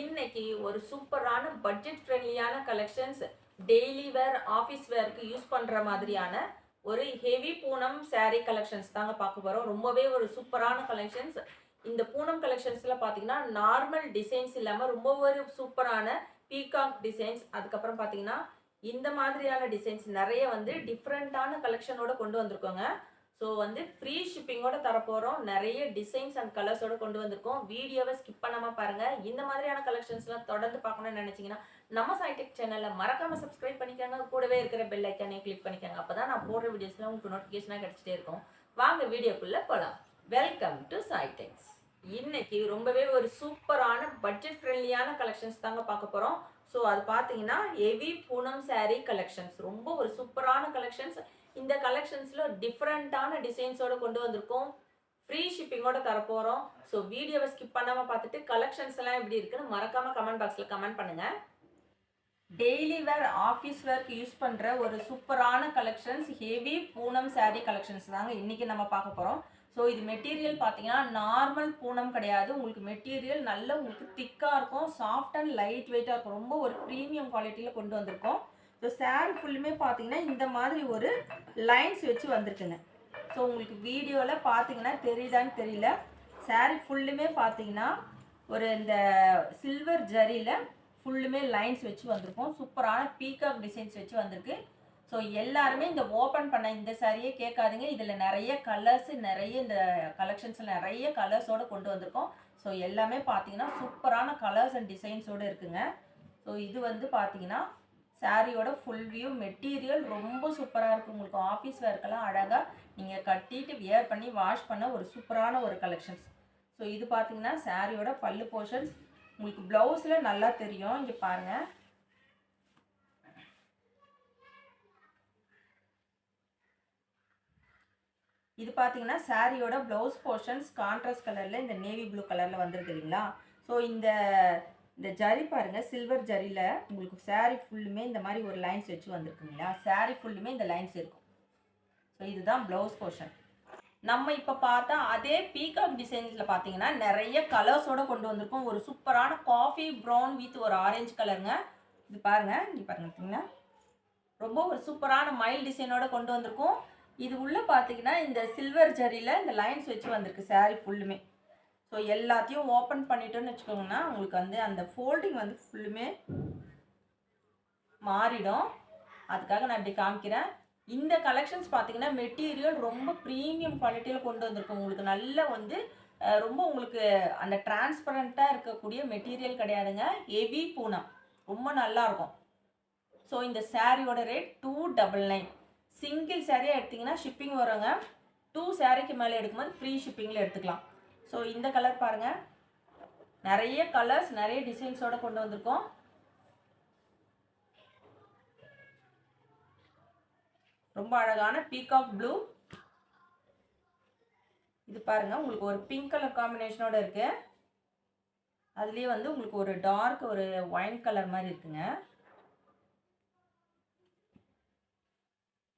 இன்னைக்கு ஒரு சூப்பரான பட்ஜெட் ஃப்ரெண்ட்லியான கலெக்ஷன்ஸ் டெய்லி வேர் ஆஃபீஸ் வேர்க்கு யூஸ் பண்ணுற மாதிரியான ஒரு ஹெவி பூனம் சாரீ கலெக்ஷன்ஸ் தாங்க பார்க்க போகிறோம் ரொம்பவே ஒரு சூப்பரான கலெக்ஷன்ஸ் இந்த பூனம் கலெக்ஷன்ஸில் பார்த்தீங்கன்னா நார்மல் டிசைன்ஸ் இல்லாமல் ரொம்ப ஒரு சூப்பரான பீகாக் டிசைன்ஸ் அதுக்கப்புறம் பார்த்தீங்கன்னா இந்த மாதிரியான டிசைன்ஸ் நிறைய வந்து டிஃப்ரெண்ட்டான கலெக்ஷனோட கொண்டு வந்திருக்கோங்க. ஸோ வந்து ஃப்ரீ ஷிப்பிங்கோட தரப்போகிறோம் நிறைய டிசைன்ஸ் அண்ட் கலர்ஸோட கொண்டு வந்திருக்கோம். வீடியோவை ஸ்கிப் பண்ணாமல் பாருங்கள் இந்த மாதிரியான கலெக்ஷன்ஸ்லாம் தொடர்ந்து பார்க்கணும்னு நினச்சிங்கன்னா நம்ம சைடெக் சேனலில் மறக்காமல் சப்ஸ்கிரைப் பண்ணிக்கோங்க. கூடவே இருக்கிற பெல் ஐக்கானே கிளிக் பண்ணிக்கோங்க. அப்போ தான் நான் போடுற வீடியோஸ்லாம் உங்களுக்கு நோட்டிஃபிகேஷனாக கிடச்சிட்டே இருக்கும். வாங்க வீடியோக்குள்ளே போகலாம் வெல்கம் டு சைடெக்ஸ் இன்னைக்கு ரொம்பவே ஒரு சூப்பரான பட்ஜெட் ஃப்ரெண்ட்லியான கலெக்ஷன்ஸ் தாங்க பார்க்க போகிறோம் ஸோ அது பார்த்தீங்கன்னா ஹெவி பூனம் சாரீ கலெக்ஷன்ஸ் ரொம்ப ஒரு சூப்பரான கலெக்ஷன்ஸ் இந்த கலெக்ஷன்ஸில் டிஃப்ரெண்ட்டான டிசைன்ஸோடு கொண்டு வந்திருக்கோம். ஃப்ரீ ஷிப்பிங்கோட தரப்போகிறோம் ஸோ வீடியோவை ஸ்கிப் பண்ணாமல் பார்த்துட்டு கலெக்ஷன்ஸ் எல்லாம் எப்படி இருக்குன்னு மறக்காமல் கமெண்ட் பாக்ஸில் கமெண்ட் பண்ணுங்கள் டெய்லி வேர் ஆஃபீஸ் வேர்க்கு யூஸ் பண்ணுற ஒரு சூப்பரான collections heavy Poonam sari collections தாங்க இன்றைக்கி நம்ம பார்க்க போகிறோம் ஸோ இது மெட்டீரியல் பார்த்தீங்கன்னா நார்மல் பூனம் கிடையாது. உங்களுக்கு மெட்டீரியல் நல்ல உங்களுக்கு திக்காக இருக்கும் சாஃப்ட் அண்ட் லைட் வெயிட்டாக இருக்கும். ரொம்ப ஒரு ப்ரீமியம் குவாலிட்டியில் கொண்டு வந்திருக்கோம். ஸோ saree ஃபுல்லுமே பார்த்தீங்கன்னா இந்த மாதிரி ஒரு லைன்ஸ் வச்சு வந்திருக்குங்க. ஸோ உங்களுக்கு வீடியோவில் பார்த்தீங்கன்னா தெரியுதான்னு தெரியல. Saree ஃபுல்லுமே பார்த்தீங்கன்னா ஒரு இந்த சில்வர் ஜரியில் ஃபுல்லுமே லைன்ஸ் வச்சு வந்திருக்கும். சூப்பரான பீகாக் டிசைன்ஸ் வச்சு வந்திருக்கு. ஸோ எல்லாருமே இந்த ஓப்பன் பண்ண இந்த சாரியே கேட்காதுங்க. இதில் நிறைய கலர்ஸ் நிறைய இந்த கலெக்ஷன்ஸில் நிறைய கலர்ஸோடு கொண்டு வந்திருக்கோம். ஸோ எல்லாமே பார்த்தீங்கன்னா சூப்பரான கலர்ஸ் அண்ட் டிசைன்ஸோடு இருக்குங்க. ஸோ இது வந்து பார்த்தீங்கன்னா சாரியோட ஃபுல் வியூ மெட்டீரியல் ரொம்ப சூப்பராக இருக்கும் உங்களுக்கு ஆஃபீஸ் வேர்க்கெல்லாம் அழகாக நீங்கள் கட்டிட்டு வியர் பண்ணி வாஷ் பண்ண ஒரு சூப்பரான ஒரு கலெக்ஷன்ஸ் ஸோ இது பார்த்தீங்கன்னா சாரியோட பல்லு போர்ஷன்ஸ் உங்களுக்கு ப்ளவுஸில் நல்லா தெரியும். இங்கே பாருங்கள் இது பார்த்தீங்கன்னா சாரியோட ப்ளவுஸ் போர்ஷன்ஸ் கான்ட்ராஸ்ட் கலரில் இந்த நேவி ப்ளூ கலரில் வந்துருக்கு இல்லைங்களா ஸோ இந்த இந்த ஜரி பாருங்க சில்வர் ஜரியில் உங்களுக்கு சாரீ ஃபுல்லுமே இந்த மாதிரி ஒரு லைன்ஸ் வச்சு வந்திருக்குங்களா சாரீ ஃபுல்லுமே இந்த லைன்ஸ் இருக்கும். ஸோ இதுதான் ப்ளவுஸ் போர்ஷன் நம்ம இப்போ பார்த்தா அதே பீகாக் டிசைன்ஸில் பார்த்தீங்கன்னா நிறைய கலர்ஸோட கொண்டு வந்திருக்கோம். ஒரு சூப்பரான காஃபி ப்ரௌன் வித் ஒரு ஆரஞ்சு கலருங்க இது பாருங்க நீங்கள் பாருங்க பார்த்தீங்கன்னா ரொம்ப ஒரு சூப்பரான மைல் டிசைனோட கொண்டு வந்திருக்கோம். இது உள்ளே பார்த்தீங்கன்னா இந்த சில்வர் ஜரியில் இந்த லைன்ஸ் வச்சு வந்திருக்கு சாரீ ஃபுல்லுமே ஸோ எல்லாத்தையும் ஓப்பன் பண்ணிட்டோன்னு வச்சுக்கோங்கன்னா உங்களுக்கு வந்து அந்த ஃபோல்டிங் வந்து ஃபுல்லுமே மாறிடும். அதுக்காக நான் இப்படி காமிக்கிறேன். இந்த கலெக்ஷன்ஸ் பார்த்தீங்கன்னா மெட்டீரியல் ரொம்ப ப்ரீமியம் குவாலிட்டியில் கொண்டு வந்திருக்கோம். உங்களுக்கு நல்ல வந்து ரொம்ப உங்களுக்கு அந்த டிரான்ஸ்பரண்ட்டாக இருக்கக்கூடிய மெட்டீரியல் கிடையாதுங்க. ஹெவி பூனம் ரொம்ப நல்லா இருக்கும். ஸோ இந்த சாரியோட rate two double nine single சாரியாக எடுத்திங்கன்னா ஷிப்பிங் வருங்க. டூ சாரிக்கு மேலே எடுக்கும்போது ஃப்ரீ ஷிப்பிங்கில் எடுத்துக்கலாம். ஸோ இந்த கலர் பாருங்கள் நிறைய கலர்ஸ் நிறைய டிசைன்ஸோட கொண்டு வந்திருக்கோம். ரொம்ப அழகான பீகாக் ப்ளூ இது பாருங்கள் உங்களுக்கு ஒரு பிங்க் கலர் காம்பினேஷனோட இருக்குது அதுலேயே வந்து உங்களுக்கு ஒரு டார்க் ஒரு ஒயின் கலர் மாதிரி இருக்குங்க.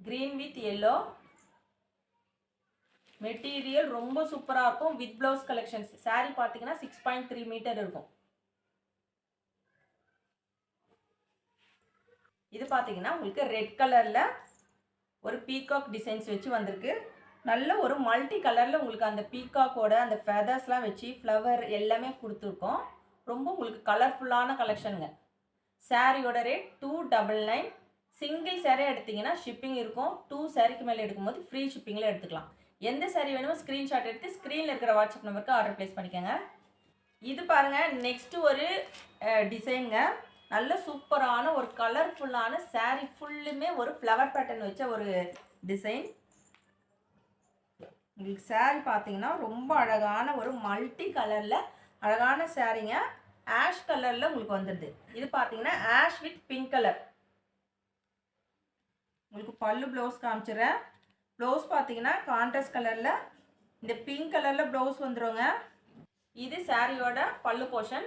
க்ரீன் வித் எல்லோ மெட்டீரியல் ரொம்ப சூப்பராக இருக்கும் வித் ப்ளவுஸ் கலெக்ஷன்ஸ் saree பார்த்தீங்கன்னா சிக்ஸ் பாயிண்ட் த்ரீ மீட்டர் இருக்கும். இது பார்த்தீங்கன்னா உங்களுக்கு ரெட் கலரில் ஒரு பீகாக் டிசைன்ஸ் வச்சு வந்திருக்கு. நல்ல ஒரு மல்டி கலரில் உங்களுக்கு அந்த பீகாக்கோட அந்த ஃபெதர்ஸ்லாம் வச்சு ஃப்ளவர் எல்லாமே கொடுத்துருக்கோம். ரொம்ப உங்களுக்கு கலர்ஃபுல்லான கலெக்ஷனுங்க சாரியோட rate two double nine single sari எடுத்தீங்கன்னா ஷிப்பிங் இருக்கும். டூ சாரிக்கு மேலே எடுக்கும்போது ஃப்ரீ ஷிப்பிங்கில் எடுத்துக்கலாம். எந்த saree வேணுமோ ஸ்க்ரீன்ஷாட் எடுத்து ஸ்க்ரீனில் இருக்கிற வாட்ஸ்அப் நம்பருக்கு ஆர்டர் ப்ளேஸ் பண்ணிக்கோங்க. இது பாருங்கள் நெக்ஸ்ட்டு ஒரு டிசைனுங்க நல்ல சூப்பரான ஒரு கலர்ஃபுல்லான saree ஃபுல்லுமே ஒரு ஃப்ளவர் பேட்டர்ன் வச்ச ஒரு டிசைன் உங்களுக்கு saree பார்த்தீங்கன்னா ரொம்ப அழகான ஒரு மல்டி கலரில் அழகான சாரீங்க ஆஷ் கலரில் உங்களுக்கு வந்துடுது. இது பார்த்தீங்கன்னா ஆஷ் வித் பிங்க் கலர் உங்களுக்கு பல்லு ப்ளவுஸ் காமிச்சிடுறேன் ப்ளவுஸ் பார்த்தீங்கன்னா கான்ட்ராஸ்ட் கலரில் இந்த பிங்க் கலரில் ப்ளவுஸ் வந்துருங்க. இது சாரியோட பல்லு போர்ஷன்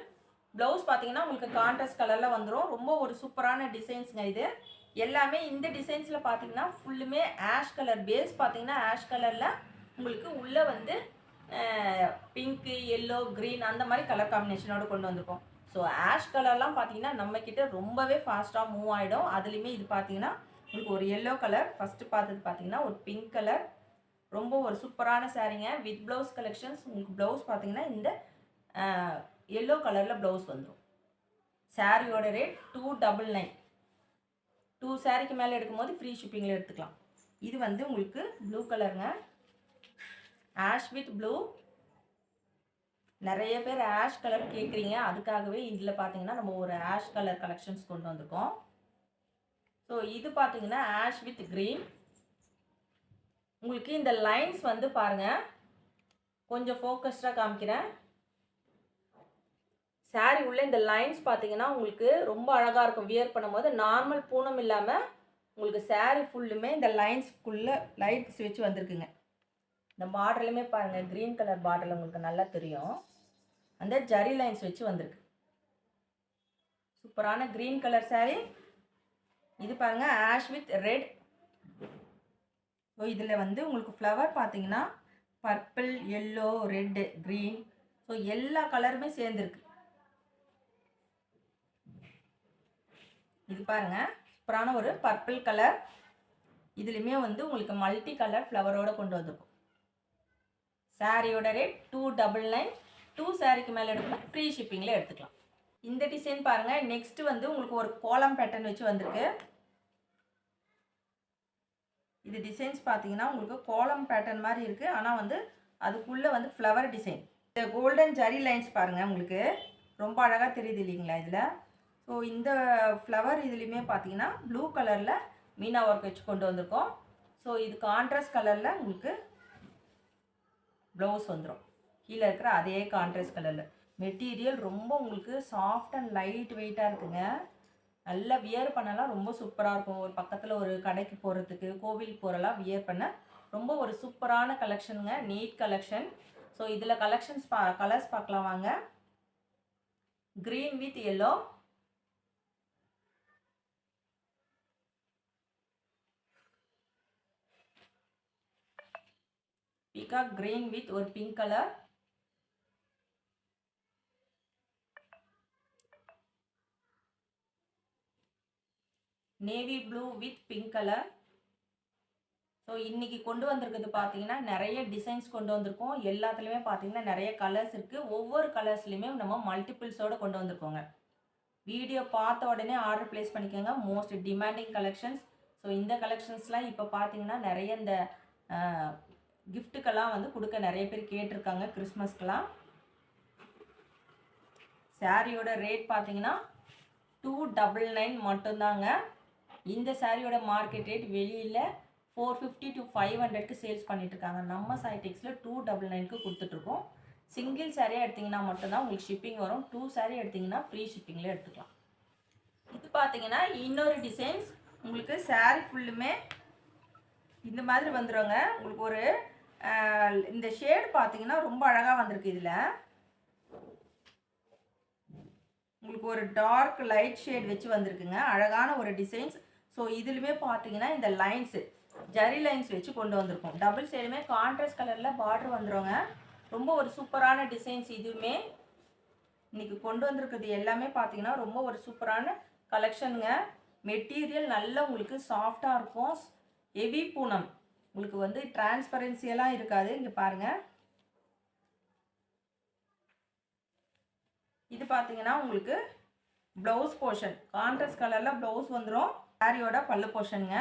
ப்ளவுஸ் பார்த்தீங்கன்னா உங்களுக்கு கான்ட்ராஸ்ட் கலரில் வந்துடும் ரொம்ப ஒரு சூப்பரான டிசைன்ஸுங்க இது. எல்லாமே இந்த டிசைன்ஸில் பார்த்தீங்கன்னா ஃபுல்லுமே ஆஷ் கலர் பேஸ் பார்த்தீங்கன்னா ஆஷ் கலரில் உங்களுக்கு உள்ளே வந்து பிங்க்கு எல்லோ க்ரீன் அந்த மாதிரி கலர் காம்பினேஷனோட கொண்டு வந்திருக்கோம். ஸோ ஆஷ் கலர்லாம் பார்த்தீங்கன்னா நம்மக்கிட்ட ரொம்பவே ஃபாஸ்ட்டாக மூவ் ஆகிடும் அதுலேயுமே இது பார்த்தீங்கன்னா உங்களுக்கு ஒரு எல்லோ கலர் ஃபஸ்ட்டு பார்த்தது பார்த்தீங்கன்னா ஒரு பிங்க் கலர் ரொம்ப ஒரு சூப்பரான சாரீங்க வித் ப்ளவுஸ் கலெக்ஷன்ஸ் உங்களுக்கு ப்ளவுஸ் பார்த்தீங்கன்னா இந்த எல்லோ கலரில் ப்ளவுஸ் வந்துடும் சாரியோட rate two double nine two சாரிக்கு மேலே எடுக்கும்போது ஃப்ரீ ஷிப்பிங்கில் எடுத்துக்கலாம். இது வந்து உங்களுக்கு ப்ளூ கலருங்க ஆஷ் வித் ப்ளூ நிறைய பேர் ஆஷ் கலர் கேட்குறீங்க அதுக்காகவே இதில் பார்த்தீங்கன்னா நம்ம ஒரு ஆஷ் கலர் கலெக்ஷன்ஸ் கொண்டு வந்திருக்கோம். ஸோ இது பார்த்தீங்கன்னா ஆஷ் வித் க்ரீன் உங்களுக்கு இந்த லைன்ஸ் வந்து பாருங்கள் கொஞ்சம் ஃபோக்கஸ்டாக காமிக்கிறேன். சாரி உள்ள இந்த லைன்ஸ் பார்த்தீங்கன்னா உங்களுக்கு ரொம்ப அழகாக இருக்கும். வியர் பண்ணும்போது நார்மல் பூனம் இல்லாமல் உங்களுக்கு சாரி ஃபுல்லுமே இந்த லைன்ஸ்க்குள்ளே லைட்ஸ் வச்சு வந்திருக்குங்க. இந்த பார்டர்லையுமே பாருங்கள் க்ரீன் கலர் பார்டரில் உங்களுக்கு நல்லா தெரியும். அந்த ஜரி லைன்ஸ் வச்சு வந்திருக்கு. சூப்பரான க்ரீன் கலர் சாரீ இது பாருங்கள் ஆஷ் வித் ரெட் ஸோ இதில் வந்து உங்களுக்கு ஃப்ளவர் பார்த்தீங்கன்னா purple yellow red green so எல்லா கலருமே சேர்ந்துருக்கு. இது பாருங்க சூப்பரான ஒரு பர்பிள் கலர் இதுலேயுமே வந்து உங்களுக்கு மல்டி கலர் ஃப்ளவரோடு கொண்டு வந்திருக்கும். சாரியோட rate two double nine two சாரிக்கு மேலே எடுக்கணும் ஃப்ரீ ஷிப்பிங்கில் எடுத்துக்கலாம். இந்த டிசைன் பாருங்கள் நெக்ஸ்ட் வந்து உங்களுக்கு ஒரு கோலம் பேட்டர்ன் வச்சு வந்திருக்கு. இது டிசைன்ஸ் பார்த்தீங்கன்னா உங்களுக்கு கோலம் பேட்டர்ன் மாதிரி இருக்குது ஆனால் வந்து அதுக்குள்ளே வந்து ஃப்ளவர் டிசைன் இந்த கோல்டன் ஜரி லைன்ஸ் பாருங்கள் உங்களுக்கு. ரொம்ப அழகாக தெரியுது இல்லைங்களா இதில்? ஸோ இந்த ஃப்ளவர் இதுலேயுமே பார்த்தீங்கன்னா ப்ளூ கலரில் மீனா ஒர்க் வச்சு கொண்டு வந்திருக்கோம். ஸோ இது கான்ட்ராஸ்ட் கலரில் உங்களுக்கு ப்ளவுஸ் வந்துடும் கீழே இருக்கிற அதே கான்ட்ராஸ்ட் கலரில் மெட்டீரியல் ரொம்ப உங்களுக்கு சாஃப்ட் அண்ட் லைட் வெயிட்டாக இருக்குங்க. நல்லா வியர் பண்ணலாம் ரொம்ப சூப்பராக இருக்கும். ஒரு பக்கத்தில் ஒரு கடைக்கு போகிறதுக்கு கோவிலுக்கு போகிறலாம் வியர் பண்ண. ரொம்ப ஒரு சூப்பரான கலெக்ஷனுங்க நீட் கலெக்ஷன் ஸோ இதில் கலெக்ஷன்ஸ் பா கலர்ஸ் பார்க்கலாம் வாங்க. Green with yellow peacock green with ஒரு pink colour navy blue with pink colour so இன்றைக்கி கொண்டு வந்திருக்கிறது பார்த்தீங்கன்னா நிறைய டிசைன்ஸ் கொண்டு வந்திருக்கோம். எல்லாத்துலேயுமே பார்த்தீங்கன்னா நிறைய கலர்ஸ் இருக்குது ஒவ்வொரு கலர்ஸ்லையுமே நம்ம மல்டிபிள்ஸோடு கொண்டு வந்திருக்கோங்க. வீடியோ பார்த்த உடனே ஆர்டர் ப்ளேஸ் பண்ணிக்கோங்க. மோஸ்ட் டிமாண்டிங் கலெக்ஷன்ஸ் ஸோ இந்த கலெக்ஷன்ஸ்லாம் இப்போ பார்த்தீங்கன்னா நிறைய இந்த கிஃப்ட்டுக்கெல்லாம் வந்து கொடுக்க நிறைய பேர் கேட்டிருக்காங்க. கிறிஸ்மஸ்க்கெலாம் சாரியோட ரேட் பார்த்தீங்கன்னா டூ டபுள் நைன் மட்டும்தாங்க. இந்த சாரியோட மார்க்கெட் ரேட் வெளியில் ஃபோர் ஃபிஃப்டி டு ஃபைவ் ஹண்ட்ரட்க்கு சேல்ஸ் பண்ணிட்டுருக்காங்க. நம்ம சைடெக்ஸில் டூ டபுள் நைனுக்கு கொடுத்துட்ருக்கோம். சிங்கிள் சாரியாக எடுத்திங்கன்னா மட்டும்தான் உங்களுக்கு ஷிப்பிங் வரும். டூ சாரி எடுத்திங்கன்னா ஃப்ரீ ஷிப்பிங்கில் எடுத்துக்கலாம். இது பார்த்தீங்கன்னா இன்னொரு டிசைன்ஸ் உங்களுக்கு சாரீ ஃபுல்லுமே இந்த மாதிரி வந்துடுங்க உங்களுக்கு ஒரு இந்த ஷேடு பார்த்தீங்கன்னா ரொம்ப அழகாக வந்திருக்கு இதில். உங்களுக்கு ஒரு டார்க் லைட் ஷேட் வச்சு வந்திருக்குங்க. அழகான ஒரு டிசைன்ஸ் ஸோ இதுலையுமே பார்த்தீங்கன்னா இந்த லைன்ஸு ஜரி லைன்ஸ் வச்சு கொண்டு வந்திருக்கோம். டபுள் சைடுமே கான்ட்ராஸ்ட் கலரில் பார்டர் வந்துடுங்க ரொம்ப ஒரு சூப்பரான டிசைன்ஸ் இதுவுமே இன்றைக்கி கொண்டு வந்திருக்கிறது எல்லாமே பார்த்தீங்கன்னா ரொம்ப ஒரு சூப்பரான கலெக்ஷனுங்க மெட்டீரியல் நல்லா உங்களுக்கு சாஃப்டாக இருக்கும். ஹெவி பூனம். உங்களுக்கு வந்து டிரான்ஸ்பரன்சியெல்லாம் இருக்காது. இங்கே பாருங்கள் இது பார்த்தீங்கன்னா உங்களுக்கு ப்ளவுஸ் போர்ஷன் கான்ட்ராஸ்ட் கலரில் ப்ளவுஸ் வந்துடும் சாரியோட பல்லு போர்ஷனுங்க.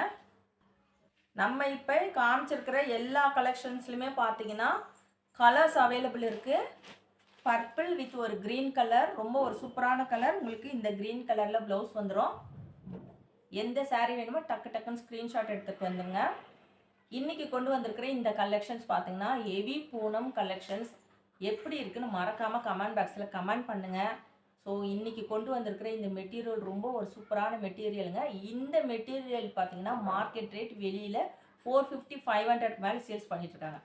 நம்ம இப்போ காமிச்சிருக்கிற எல்லா கலெக்ஷன்ஸ்லையுமே பார்த்தீங்கன்னா கலர்ஸ் அவைலபிள் இருக்குது பர்பிள் வித் ஒரு க்ரீன் கலர் ரொம்ப ஒரு சூப்பரான கலர் உங்களுக்கு இந்த க்ரீன் கலரில் ப்ளவுஸ் வந்துடும் எந்த சாரீ வேணுமோ டக்கு டக்குன்னு ஸ்க்ரீன்ஷாட் எடுத்துகிட்டு வந்துடுங்க இன்றைக்கி கொண்டு வந்திருக்கிற இந்த கலெக்ஷன்ஸ் பார்த்தீங்கன்னா ஹெவி பூனம் கலெக்ஷன்ஸ் எப்படி இருக்குன்னு மறக்காமல் கமெண்ட் பாக்ஸில் கமெண்ட் பண்ணுங்கள் ஸோ இன்றைக்கி கொண்டு வந்திருக்கிற இந்த மெட்டீரியல் ரொம்ப ஒரு சூப்பரான மெட்டீரியலுங்க இந்த மெட்டீரியல் பார்த்தீங்கன்னா மார்க்கெட் ரேட் வெளியில் ஃபோர் ஃபிஃப்டி ஃபைவ் ஹண்ட்ரட் மேலே சேல்ஸ் பண்ணிகிட்ருக்காங்க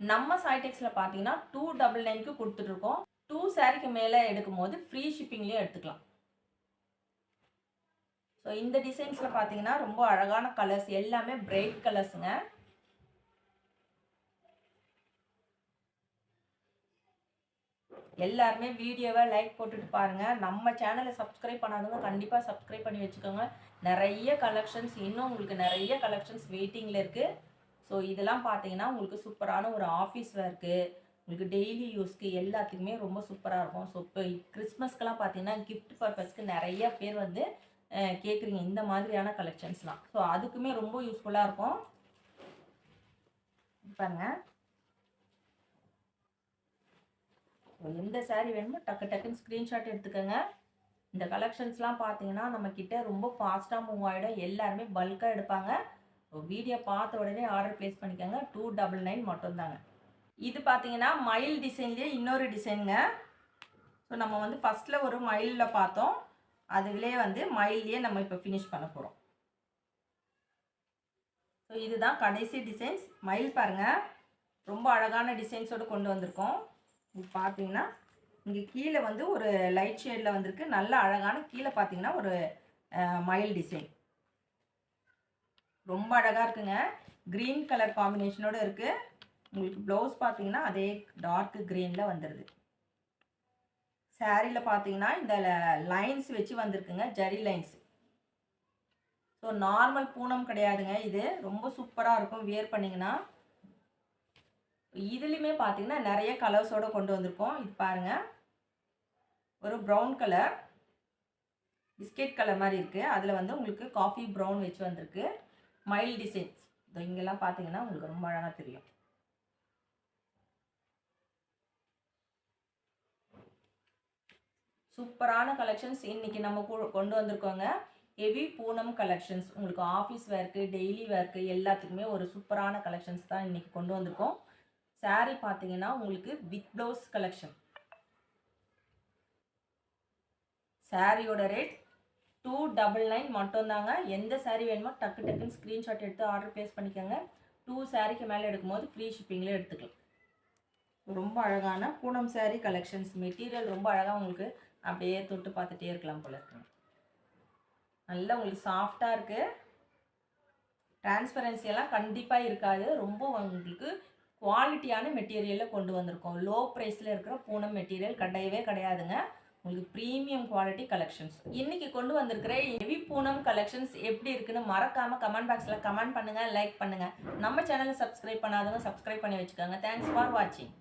நம்ம சைடெக்ஸில் பார்த்தீங்கன்னா டூ டபுள் நைனுக்கு கொடுத்துட்ருக்கோம் டூ சாரிக்கு மேலே எடுக்கும் போது ஃப்ரீ ஷிப்பிங்லேயும் எடுத்துக்கலாம். ஸோ இந்த டிசைன்ஸில் பார்த்தீங்கன்னா ரொம்ப அழகான கலர்ஸ் எல்லாமே பிரைட் கலர்ஸுங்க எல்லாருமே வீடியோவை லைக் போட்டுட்டு பாருங்கள் நம்ம சேனலை சப்ஸ்கிரைப் பண்ணாதவங்க கண்டிப்பாக சப்ஸ்கிரைப் பண்ணி வச்சுக்கோங்க. நிறைய கலெக்ஷன்ஸ் இன்னும் உங்களுக்கு நிறைய கலெக்ஷன்ஸ் வெயிட்டிங்கில் இருக்குது ஸோ இதெல்லாம் பார்த்தீங்கன்னா உங்களுக்கு சூப்பரான ஒரு ஆஃபீஸ் ஒர்க்கு உங்களுக்கு டெய்லி யூஸ்க்கு எல்லாத்துக்குமே ரொம்ப சூப்பராக இருக்கும். ஸோ இப்போ கிறிஸ்மஸ்க்கெலாம் பார்த்தீங்கன்னா கிஃப்ட் பர்பஸ்க்கு நிறைய பேர் வந்து கேட்குறீங்க இந்த மாதிரியான கலெக்ஷன்ஸ்லாம் ஸோ அதுக்குமே ரொம்ப யூஸ்ஃபுல்லாக இருக்கும். பாருங்கள் ஸோ எந்த சாரீ வேணுமோ டக்கு டக்குன்னு ஸ்க்ரீன்ஷாட் எடுத்துக்கோங்க. இந்த கலெக்ஷன்ஸ்லாம் பார்த்தீங்கன்னா நம்ம ரொம்ப ஃபாஸ்ட்டாக மூவ் ஆகிடும் எல்லாருமே பல்காக எடுப்பாங்க. வீடியோ பார்த்த உடனே ஆர்டர் ப்ளேஸ் பண்ணிக்கோங்க. டூ டபுள் நைன் மட்டும்தாங்க. இது பார்த்தீங்கன்னா மயில் டிசைன்லேயே இன்னொரு டிசைனுங்க ஸோ நம்ம வந்து ஃபஸ்ட்டில் ஒரு மயிலில் பார்த்தோம். அதுலேயே வந்து மயில்லையே நம்ம இப்போ ஃபினிஷ் பண்ண போகிறோம் ஸோ இதுதான் கடைசி டிசைன்ஸ் மயில் பாருங்கள் ரொம்ப அழகான டிசைன்ஸோடு கொண்டு வந்திருக்கோம். இது பார்த்தீங்கன்னா இங்கே கீழே வந்து ஒரு லைட் ஷேடில் வந்திருக்கு. நல்ல அழகான கீழே பார்த்தீங்கன்னா ஒரு மயில் டிசைன் ரொம்ப அழகாக இருக்குங்க. க்ரீன் கலர் காம்பினேஷனோடு இருக்குது உங்களுக்கு ப்ளவுஸ் பார்த்தீங்கன்னா அதே டார்க் க்ரீனில் வந்துடுது சாரியில் பார்த்தீங்கன்னா இந்த லைன்ஸ் வச்சு வந்திருக்குங்க. Zari lines so normal Poonam கிடையாதுங்க இது. ரொம்ப சூப்பராக இருக்கும். வியர் பண்ணிங்கன்னா. இதுலேயுமே பார்த்தீங்கன்னா நிறைய கலர்ஸோடு கொண்டு வந்திருக்கோம். இது பாருங்கள் ஒரு ப்ரௌன் கலர் பிஸ்கெட் கலர் மாதிரி இருக்குது அதில் வந்து உங்களுக்கு காஃபி ப்ரௌன் வச்சு வந்திருக்கு. மைல் டிசைன்ஸ் இதோ இங்கெல்லாம் பார்த்தீங்கன்னா உங்களுக்கு ரொம்ப அழகாக தெரியும். சூப்பரான கலெக்ஷன்ஸ் இன்றைக்கி நம்ம கொண்டு வந்திருக்கோங்க. ஹெவி பூனம் கலெக்ஷன்ஸ் உங்களுக்கு ஆஃபீஸ் ஒர்க்கு டெய்லி ஒர்க்கு எல்லாத்துக்குமே ஒரு சூப்பரான கலெக்ஷன்ஸ் தான் இன்றைக்கி கொண்டு வந்திருக்கோம். Saree பார்த்தீங்கன்னா உங்களுக்கு வித் ப்ளவுஸ் கலெக்ஷன் சாரியோட ரேட் டூ டபுள் நைன் மட்டும்தாங்க. எந்த saree வேணுமோ டக்கு டக்குன்னு ஸ்க்ரீன்ஷாட் எடுத்து ஆர்டர் ப்ளேஸ் பண்ணிக்கோங்க. டூ சாரிக்கு மேலே எடுக்கும்போது ஃப்ரீ ஷிப்பிங்கில் எடுத்துக்கலாம். ரொம்ப அழகான பூனம் saree கலெக்ஷன்ஸ் மெட்டீரியல் ரொம்ப அழகாக உங்களுக்கு அப்படியே தொட்டு பார்த்துட்டே இருக்கலாம் போல இருக்குங்க நல்லா உங்களுக்கு சாஃப்டாக இருக்குது டிரான்ஸ்பரன்சி எல்லாம் கண்டிப்பாக இருக்காது. ரொம்ப உங்களுக்கு குவாலிட்டியான மெட்டீரியலில் கொண்டு வந்திருக்கோம். லோ ப்ரைஸில் இருக்கிற பூனம் மெட்டீரியல் கிடையவே கிடையாதுங்க. உங்களுக்கு ப்ரீமியம் குவாலிட்டி கலெக்ஷன்ஸ் இன்னைக்கு கொண்டு வந்திருக்கிற ஹெவி பூனம் கலெக்ஷன்ஸ் எப்படி இருக்குன்னு மறக்காம கமெண்ட் பாக்ஸில் கமெண்ட் பண்ணுங்க லைக் பண்ணுங்க. நம்ம சேனலை சப்ஸ்கிரைப் பண்ணாதவங்க சப்ஸ்கிரைப் பண்ணி வச்சுக்கோங்க. தேங்க்ஸ் ஃபார் வாட்சிங்